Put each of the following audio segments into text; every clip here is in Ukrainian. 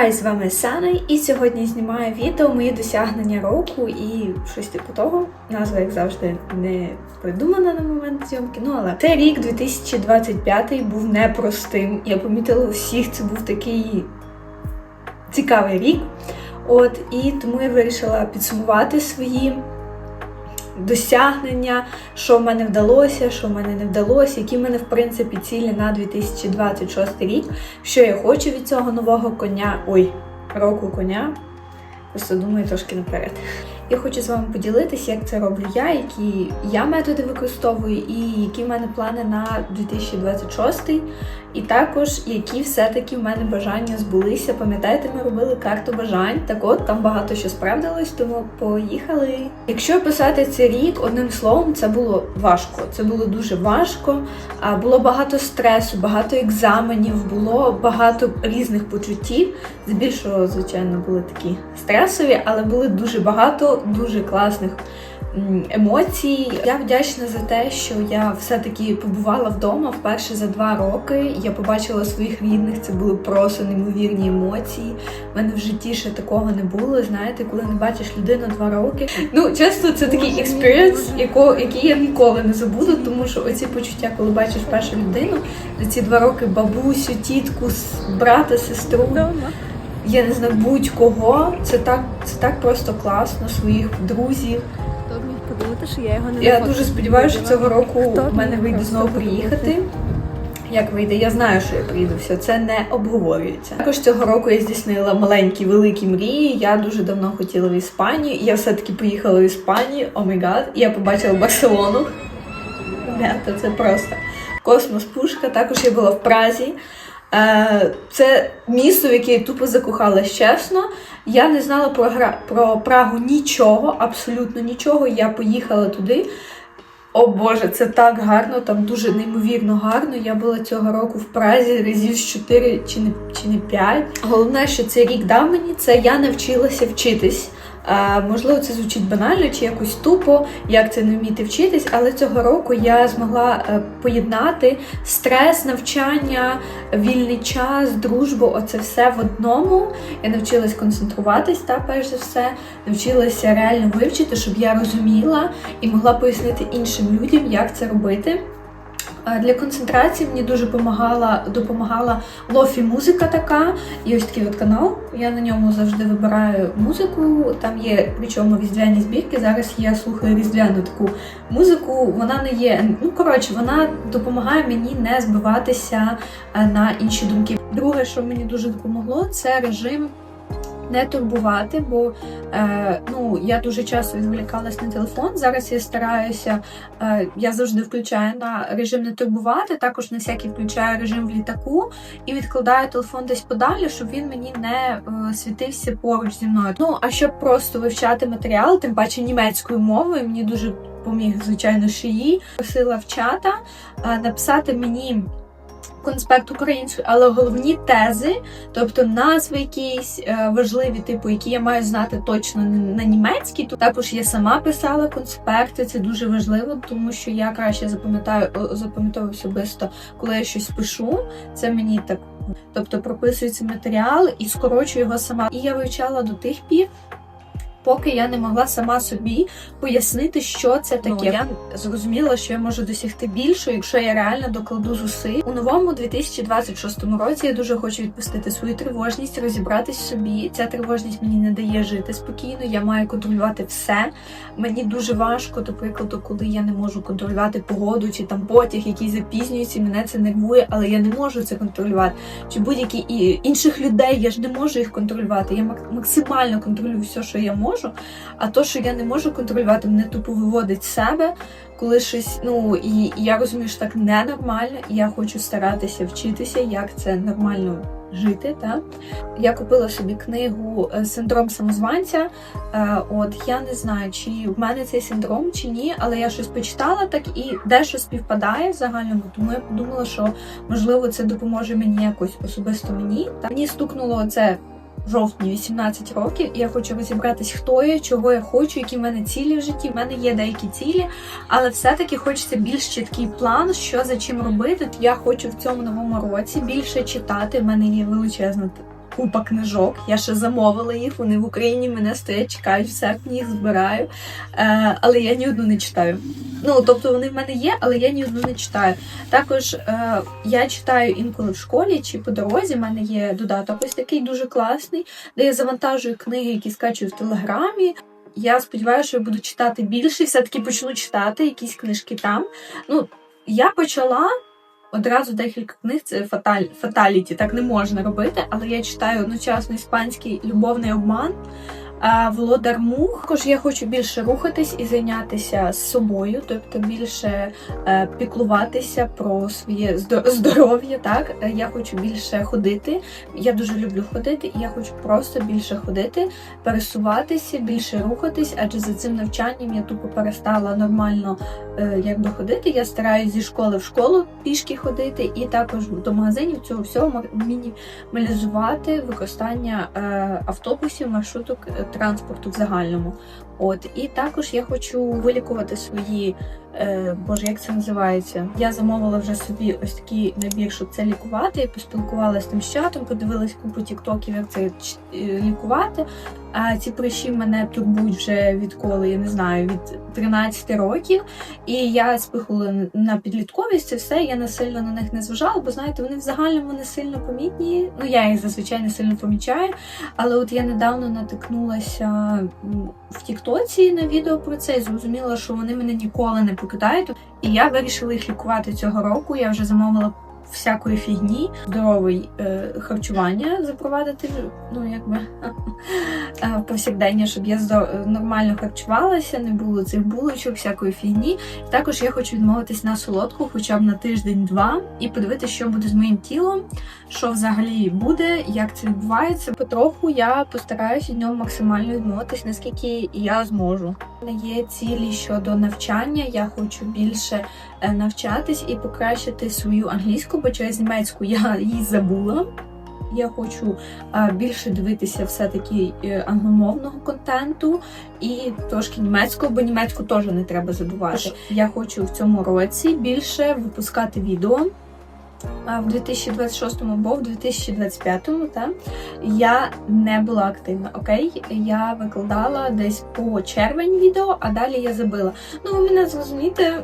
Хай, з вами Сана, і сьогодні знімаю відео мої досягнення року і щось типу того. Назва, як завжди, не придумана на момент зйомки. Ну але цей рік 2025 був непростим. Я помітила усіх, це був такий цікавий рік. От і тому я вирішила підсумувати свої досягнення, що в мене вдалося, що в мене не вдалося, які в мене в принципі цілі на 2026 рік, що я хочу від цього нового коня, ой, року коня. Просто думаю трошки наперед. Я хочу з вами поділитися, як це роблю я, які я методи використовую, і які в мене плани на 2026, і також які все-таки в мене бажання збулися. Пам'ятаєте, ми робили карту бажань. Так от там багато що справдилось, тому поїхали. Якщо писати цей рік одним словом, це було важко. Це було дуже важко. Було багато стресу, багато екзаменів, було багато різних почуттів. Здебільшого, звичайно, були такі стресові, але були дуже багато дуже класних емоцій. Я вдячна за те, що я все-таки побувала вдома вперше за два роки. Я побачила своїх рідних. Це були просто неймовірні емоції. У мене в житті ще такого не було. Знаєте, коли не бачиш людину два роки. Ну, чесно, це такий експірієнс, який я ніколи не забуду, тому що оці почуття, коли бачиш першу людину, за ці два роки бабусю, тітку, брата, сестру я не знаю, будь-кого. Це так, це так просто класно, своїх друзів. Хто б міг подумати, що я його не Я дуже сподіваюся, що цього року в мене вийде знову приїхати. Як вийде, я знаю, що я приїду, все це не обговорюється. Також цього року я здійснила маленькі великі мрії. Я дуже давно хотіла в Іспанію. і Я все-таки поїхала в Іспанію. О май гад, я побачила Барселону. Ребята, це просто космос пушка. Також я була в Празі. Е, Це місто, в яке я тупо закохалась чесно. Я не знала про, гра... про Прагу нічого, абсолютно нічого. Я поїхала туди. О Боже, це так гарно, там дуже неймовірно гарно. Я була цього року в Празі разів з 4 чи не, чи не 5. Головне, що цей рік дав мені, це я навчилася вчитись. Можливо, це звучить банально чи якось тупо, як це не вміти вчитись, але цього року я змогла е, поєднати стрес, навчання, вільний час, дружбу оце все в одному. Я навчилась концентруватись, та перш за все, навчилася реально вивчити, щоб я розуміла і могла пояснити іншим людям, як це робити. Для концентрації мені дуже допомагала, допомагала лофі музика така. Є ось такий от канал. Я на ньому завжди вибираю музику. Там є причому різдвяні збірки. Зараз я слухаю різдвяну таку музику. Вона не є. Ну коротше, вона допомагає мені не збиватися е, на інші думки. Друге, що мені дуже допомогло, це режим. Не турбувати, бо е, ну я дуже часто відволікалась на телефон. Зараз я стараюся, е, я завжди включаю на режим не турбувати. Також на всякий включаю режим в літаку і відкладаю телефон десь подалі, щоб він мені не е, світився поруч зі мною. Ну а щоб просто вивчати матеріал, тим паче німецькою мовою, мені дуже поміг, звичайно, шиї. Просила в чата е, написати мені. Конспект українською, але головні тези, тобто назви якісь е, важливі, типу, які я маю знати точно на, німецькій. То також я сама писала конспекти. Це дуже важливо, тому що я краще запам'ятаю запам'ятовую особисто, коли я щось пишу. Це мені так, тобто прописується матеріал і скорочую його сама. І я вивчала до тих пір. Поки я не могла сама собі пояснити, що це таке. Ну, я зрозуміла, що я можу досягти більше, якщо я реально докладу зусиль. У новому 2026 році я дуже хочу відпустити свою тривожність, розібратись в собі. Ця тривожність мені не дає жити спокійно. Я маю контролювати все. Мені дуже важко, до прикладу, коли я не можу контролювати погоду чи там потяг, який запізнюється, мене це нервує, але я не можу це контролювати. Чи будь-які інших людей я ж не можу їх контролювати. Я мак- максимально контролюю все, що я можу. А то, що я не можу контролювати, мене тупо виводить з себе, коли щось. Ну і, і я розумію, що так ненормально, і я хочу старатися вчитися, як це нормально жити. Та? Я купила собі книгу е, Синдром самозванця. Е, От я не знаю, чи в мене цей синдром чи ні, але я щось почитала так і дещо співпадає в загальному. Тому я подумала, що можливо це допоможе мені якось особисто мені. Та мені стукнуло це жовтні 18 років, і я хочу розібратись, хто я, чого я хочу, які в мене цілі в житті. В мене є деякі цілі, але все-таки хочеться більш чіткий план, що за чим робити. Я хочу в цьому новому році більше читати. В мене є величезна купа книжок. Я ще замовила їх. Вони в Україні мене стоять, чекають в серпні, їх збираю. Е, але я ні одну не читаю. Ну тобто вони в мене є, але я ні одну не читаю. Також е, я читаю інколи в школі чи по дорозі. У мене є додаток ось такий дуже класний, де я завантажую книги, які скачую в телеграмі. Я сподіваюся, що я буду читати більше, все-таки почну читати якісь книжки там. Ну, я почала одразу декілька книг, це фаталь, фаталіті, так не можна робити, але я читаю одночасно іспанський любовний обман. Володар Мух. Також я хочу більше рухатись і зайнятися з собою, тобто більше е, піклуватися про своє здо- здоров'я. Так, я хочу більше ходити. Я дуже люблю ходити, і я хочу просто більше ходити, пересуватися, більше рухатись, адже за цим навчанням я тупо перестала нормально е, якби ходити. Я стараюся зі школи в школу пішки ходити, і також до магазинів цього всього мінімалізувати використання е, автобусів, маршруток транспорту в загальному. От і також я хочу вилікувати свої. Е, Боже, як це називається? Я замовила вже собі ось такий набір, щоб це лікувати. Поспілкувалася з тим з чатом, подивилась купу тіктоків, як це е, лікувати. А ці прищі мене турбують вже відколи, я не знаю, від 13 років. І я спихала на підлітковість, це все. Я не сильно на них не зважала, бо знаєте, вони в загальному не сильно помітні. Ну я їх зазвичай не сильно помічаю. Але от я недавно натикнулася в Тіктоці на відео про це і зрозуміла, що вони мене ніколи не покидають. І я вирішила їх лікувати цього року. Я вже замовила всякої фігні, здоровий е, харчування запровадити. Ну якби повсякдення, щоб я нормально харчувалася, не було цих булочок, всякої фігні. Також я хочу відмовитись на солодку, хоча б на тиждень-два, і подивитися, що буде з моїм тілом, що взагалі буде, як це відбувається. Потроху я постараюся від нього максимально відмовитись, наскільки я зможу. У мене є цілі щодо навчання. Я хочу більше е, навчатись і покращити свою англійську, бо через німецьку я її забула. Я хочу е, більше дивитися все-таки е, англомовного контенту і трошки німецького, бо німецьку теж не треба забувати. Я хочу в цьому році більше випускати відео. А в 2026 або в 2025, та я не була активна. Окей, я викладала десь по червень відео, а далі я забила. Ну, ви мене зрозумієте,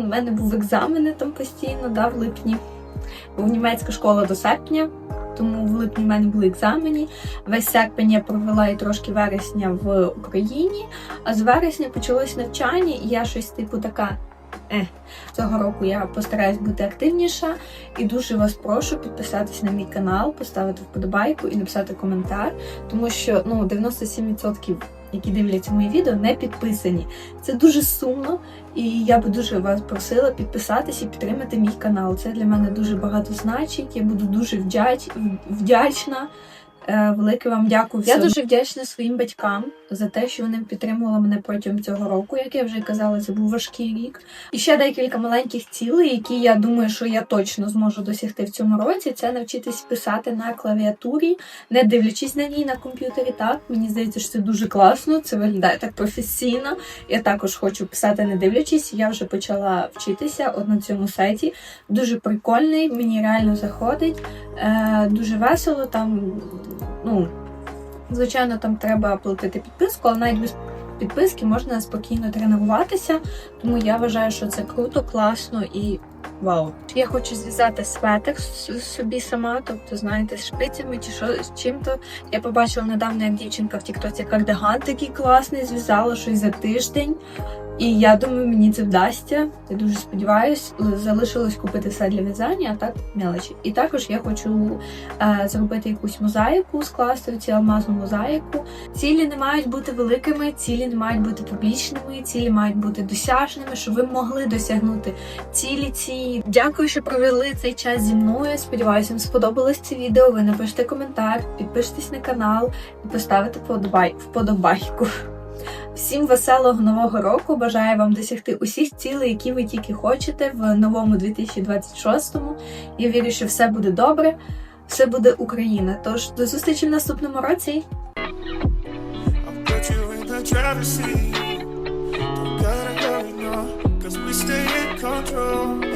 у мене був екзамени там постійно, да, в липні. Був німецька школа до серпня, тому в липні в мене були екзамені. Весь серпень я провела і трошки вересня в Україні, а з вересня почалось навчання, і я щось типу така. Е, цього року я постараюсь бути активніша і дуже вас прошу підписатись на мій канал, поставити вподобайку і написати коментар, тому що ну 97% які дивляться мої відео, не підписані. Це дуже сумно, і я би дуже вас просила підписатись і підтримати мій канал. Це для мене дуже багато значить. Я буду дуже вдяч... вдячна. Е, Велике вам дякую. Я дуже вдячна своїм батькам за те, що вони підтримували мене протягом цього року. Як я вже казала, це був важкий рік. І ще декілька маленьких цілей, які я думаю, що я точно зможу досягти в цьому році. Це навчитись писати на клавіатурі, не дивлячись на ній на комп'ютері. Так мені здається, що це дуже класно. Це виглядає так професійно. Я також хочу писати, не дивлячись. Я вже почала вчитися от на цьому сайті. Дуже прикольний, мені реально заходить. Е, дуже весело. Там, ну, звичайно, там треба платити підписку, але навіть без підписки можна спокійно тренуватися. Тому я вважаю, що це круто, класно і вау. Я хочу зв'язати светик собі сама, тобто, знаєте, з шпицями чи що з чим-то. Я побачила недавно, як дівчинка в Тіктоці кардиган такий класний, зв'язала щось за тиждень. І я думаю, мені це вдасться. Я дуже сподіваюсь. Залишилось купити все для в'язання, а так мелочі. І також я хочу е, зробити якусь мозаїку, скласти цю алмазну мозаїку. Цілі не мають бути великими, цілі не мають бути публічними, цілі мають бути досяжними, щоб ви могли досягнути цілі ці. Дякую, що провели цей час зі мною. Сподіваюся, вам сподобалось це відео. Ви напишете коментар, підпишитесь на канал і поставите вподобай- вподобайку. Всім веселого нового року! Бажаю вам досягти усіх цілей, які ви тільки хочете в новому 2026-му. Я вірю, що все буде добре, все буде Україна. Тож до зустрічі в наступному році. Cause we stay in control